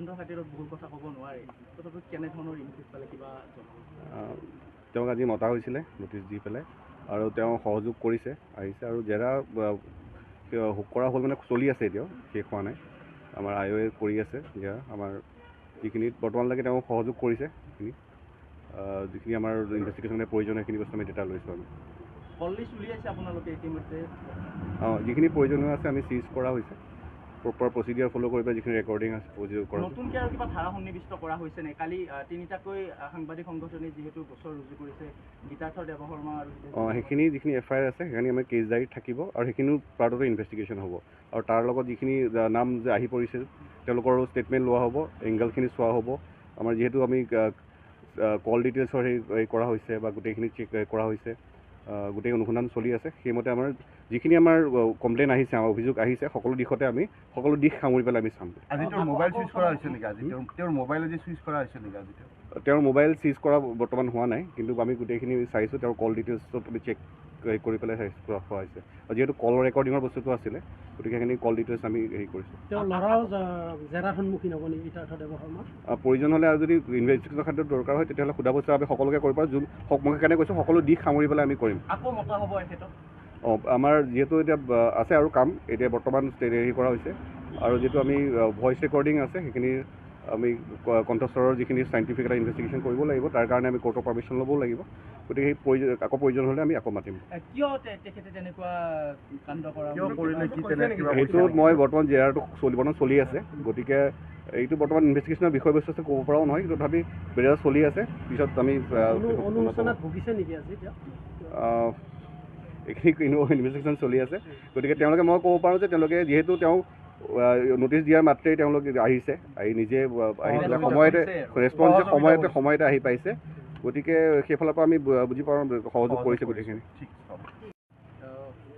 তদন্তৰ খাতিৰত বহুত কথা ক'ব নোৱাৰি। তথাপিও কেনেধৰণৰ ইনপুট পালে কিবা তেওঁক আজি মতা হৈছিলে নটিচ দি পেলাই আৰু তেওঁ সহযোগ কৰিছে আহিছে আৰু জেৰা কৰা হ'ল মানে চলি আছে এতিয়াও শেষ হোৱা নাই। আমাৰ আই অ'য়ে কৰি আছে জেৰা আমাৰ যিখিনিত বৰ্তমানলৈকে তেওঁ সহযোগ কৰিছে সেইখিনি যিখিনি আমাৰ ইনভেষ্টিগেশ্যনে প্ৰয়োজন সেইখিনি বস্তু আমি ডেটা লৈছোঁ আমি। আপোনালোকে অঁ যিখিনি প্ৰয়োজনীয় আছে আমি চিজ কৰা হৈছে। প্ৰপাৰ প্ৰচিডিয়াৰ ফ'ল' কৰি পেলাই যিখিনি ৰেকৰ্ডিং আছে কৰা। নতুনকৈ আৰু কিবা ধাৰা সন্নিৱিষ্ট কৰা হৈছে নে? কালি তিনিটাকৈ সাংবাদিক সংগঠনে যিহেতু গোচৰ ৰুজু কৰিছে গীতাৰ্থ দেৱশৰ্মা আৰু অঁ সেইখিনি যিখিনি এফ আই আৰ আছে সেইখিনি আমাৰ কেছ ডায়েৰীত থাকিব আৰু সেইখিনিও পাৰ্টতে ইনভেষ্টিগেশ্যন হ'ব। আৰু তাৰ লগত যিখিনি নাম যে আহি পৰিছে তেওঁলোকৰো ষ্টেটমেণ্ট লোৱা হ'ব এংগেলখিনি চোৱা হ'ব। আমাৰ যিহেতু আমি কল ডিটেইলছৰ সেই এই কৰা হৈছে বা গোটেইখিনি চেক কৰা হৈছে। গোটেই অনুসন্ধান চলি আছে। সেইমতে আমাৰ যিখিনি আমাৰ কমপ্লেইন আহিছে আমাৰ অভিযোগ আহিছে সকলো দিশতে আমি সকলো দিশ সামৰি পেলাই আমি চাম। আজি তেওঁৰ মোবাইল চুইচ কৰা হৈছে নেকি? আজি তেওঁৰ তেওঁৰ মোবাইল আজি চুইচ কৰা হৈছে নেকি? আজি তেওঁ তেওঁৰ মোবাইল চিজ কৰা বৰ্তমান হোৱা নাই কিন্তু আমি গোটেইখিনি চাইছোঁ তেওঁৰ কল ডিটেইলছত আমি চেক কৰি পেলাই চাইছোঁ কৰা হোৱা হৈছে। আৰু যিহেতু কল ৰেকৰ্ডিঙৰ বস্তুটো আছিলে গতিকে সেইখিনি কল ডিটেইলছ আমি হেৰি কৰিছোঁ। তেওঁৰ ল'ৰাও জেৰাৰ সন্মুখীন হ'ব নেকি গীতাৰ্থ দেৱশৰ্মা আহ, প্ৰয়োজন হ'লে আৰু যদি ইনভেষ্টিগেশ্যনৰ ক্ষেত্ৰত দৰকাৰ হয় তেতিয়াহ'লে সোধা বস্তু আমি সকলোকে কৰিব পাৰোঁ যোন মই সেইকাৰণে কৈছোঁ সকলো দিশ সামৰি পেলাই আমি কৰিম। আকৌ মতা হ'ব অঁ আমাৰ যিহেতু এতিয়া আছে আৰু কাম এতিয়া বৰ্তমান হেৰি কৰা হৈছে। আৰু যিহেতু আমি ভইচ ৰেকৰ্ডিং আছে সেইখিনি আমি ক- কণ্ঠস্বৰৰ যিখিনি চাইণ্টিফিক এটা ইনভেষ্টিগেশ্যন কৰিব লাগিব তাৰ কাৰণে আমি কোৰ্টৰ পাৰ্মিশ্যন ল'বও লাগিব। গতিকে সেই প্ৰয়োজন আকৌ প্ৰয়োজন হ'লে আমি আকৌ মাতিম। সেইটোত মই বৰ্তমান জেৰাটো চলি বৰ্তমান চলি আছে। গতিকে এইটো বৰ্তমান ইনভেষ্টিগেশ্যনৰ বিষয়বস্তু আছে ক'ব পৰাও নহয় কিন্তু তথাপি জেৰা চলি আছে। পিছত আমি এইখিনি ইনভেষ্টিগেশ্যন চলি আছে। গতিকে তেওঁলোকে মই ক'ব পাৰোঁ যে তেওঁলোকে যিহেতু তেওঁ নটিচ দিয়াৰ মাত্ৰেই তেওঁলোক আহিছে। আহি নিজে আহ, পেলাই সময়তে ৰেচপঞ্চ সময়তে সময়তে আহি পাইছে। গতিকে সেইফালৰ পৰা আমি বুজি পাওঁ সহযোগ কৰিছে গোটেইখিনি।